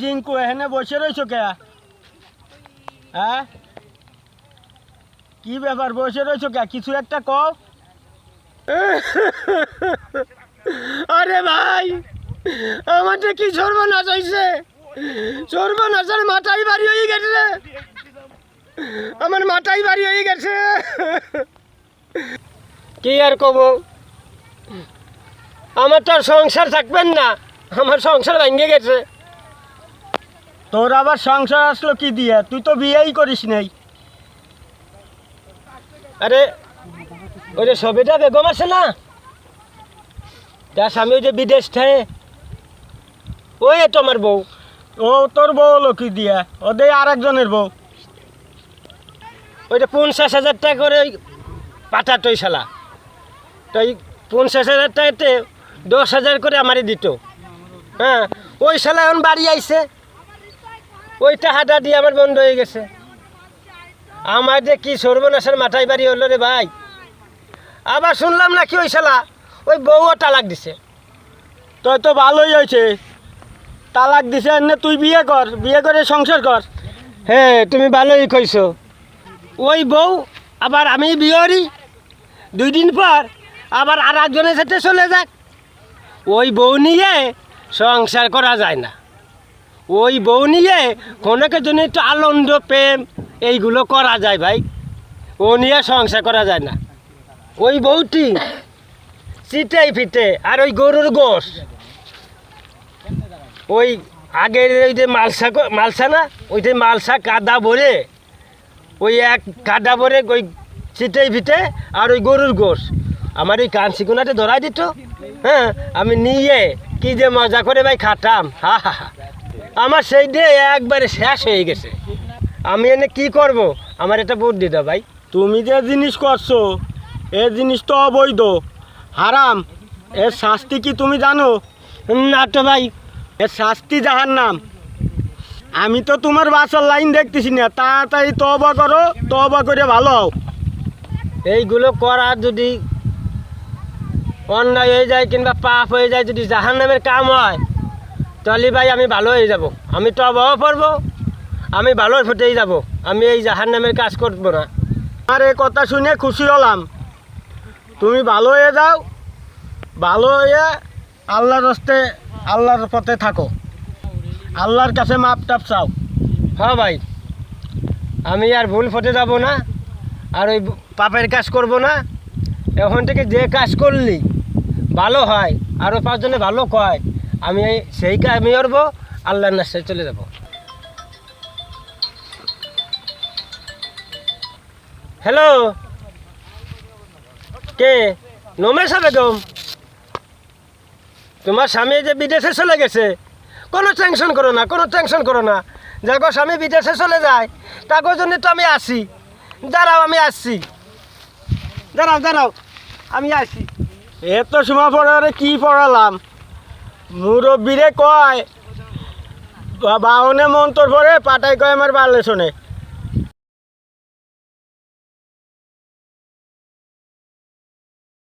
জিঙ্কু, এখানে বসে রয়েছো কে? হ্যাঁ? কি ব্যাপার, বসে রয়েছো কে? কিছু একটা কও। আরে ভাই, আমারটা কি সর্বনাশ হয়েছে সর্বনাশের মাথায় বাড়ি হয়ে গেছে। আমার মাথায় বাড়ি হয়ে গেছে। কি আর কব? আমার তো সংসার থাকবেন না, আমার সংসার ভেঙে গেছে। তোর আবার সংসার আসলো কি দিয়ে? তুই তো বিয়েই করিস নাই। আরে ওই যে সবেটা বেগম আছে না? তার স্বামী ওই যে বিদেশ থাকে। ওই তো আমার বউ। ও তোর বউ হলো কি দিয়ে? ওদের আর একজনের বউ। ওইটা পঞ্চাশ হাজার টাকা করে ওই পাঠাতোই শালা। তো পঞ্চাশ হাজার টাকাতে দশ হাজার করে আমারই দিত। হ্যাঁ ওই শালা এখন বাড়ি আইছে। ওই টাকাটা দিয়ে আমার বন্ধ হয়ে গেছে। আমার যে কি সর্বনাশের মাথায় বাড়ি হলো রে ভাই। আবার শুনলাম নাকি ওই শালা ওই বউও তালাক দিছে। তোর তো ভালোই হয়েছে। তালাক দিছে এনে তুই বিয়ে কর বিয়ে করে সংসার কর। হ্যাঁ তুমি ভালোই কইছো। ওই বউ আবার আমি বিয়ে দুই দিন পর আবার আর একজনের সাথে চলে যাক। ওই বউ নিয়ে সংসার করা যায় না। ওই বউ নিয়ে কোনোকে জন্য একটু আনন্দ, প্রেম, এইগুলো করা যায় ভাই। ও নিয়ে সংসার করা যায় না। ওই বউটি চিটাই ফিটে, আর ওই গরুর গোশ। ওই আগের ওই যে মালসা মালসা না, ওই যে মালসা কাদা ভরে, ওই এক কাদা ভরে ওই চিটাই ফিটে, আর ওই গরুর গোশ। আমার ওই কানসিকুনাতে ধরাই দিত। হ্যাঁ আমি নিয়ে কি যে মজা করে ভাই খাটাম। হা হা হা। আমার সেই দিয়ে একবারে শেষ হয়ে গেছে। আমি এনে কি করব? আমার এটা বুদ্ধি দাও ভাই। তুমি যে জিনিস করছ এ জিনিস তো অবৈধ। হারাম। এর শাস্তি কি তুমি জানো? না তো ভাই। এর শাস্তি যাহার নাম আমি তো তোমার বাসার লাইন দেখতেছি না। তাড়াতাড়ি তবা করো তবা করে ভালো হও। এইগুলো করা যদি অন্যায় হয়ে যায় কিংবা পাপ হয়ে যায় যদি জাহান নামের কাম হয় তাহলে ভাই, আমি ভালো হয়ে যাব। আমি তবাও পড়ব, আমি ভালো ফুটেই যাব। আমি এই জাহান নামের কাজ করব না। আর এই কথা শুনে খুশি হলাম। তুমি ভালো হয়ে যাও, ভালো হয়ে আল্লাহর রস্তে আল্লাহর পথে থাকো। আল্লাহর কাছে মাপ টাপ চাও। হ্যাঁ ভাই, আমি আর ভুল ফটে যাব না, আর ওই পাপের কাজ করব না। এখন থেকে যে কাজ করলি, ভালো হয় আরও পাঁচজনে ভালো কয়। আমি সেই আমি করব, আল্লাহর নাস্তে চলে যাব। হ্যালো কে? নমেশা বেগম তোমার স্বামী যে বিদেশে চলে গেছে, কোনো টেনশন করো না, কোনো টেনশন করো না। যাগো স্বামী বিদেশে চলে যায় তাগো জন্য তো আমি আসি। দাঁড়াও, আমি আসছি। দাঁড়াও দাঁড়াও, আমি আসি। এত সময় পড়ারে কি পড়ালাম? মুরব্বীরে কয় বাহনে মন্তর পরে পাটাই কয় আমার বালে শোনে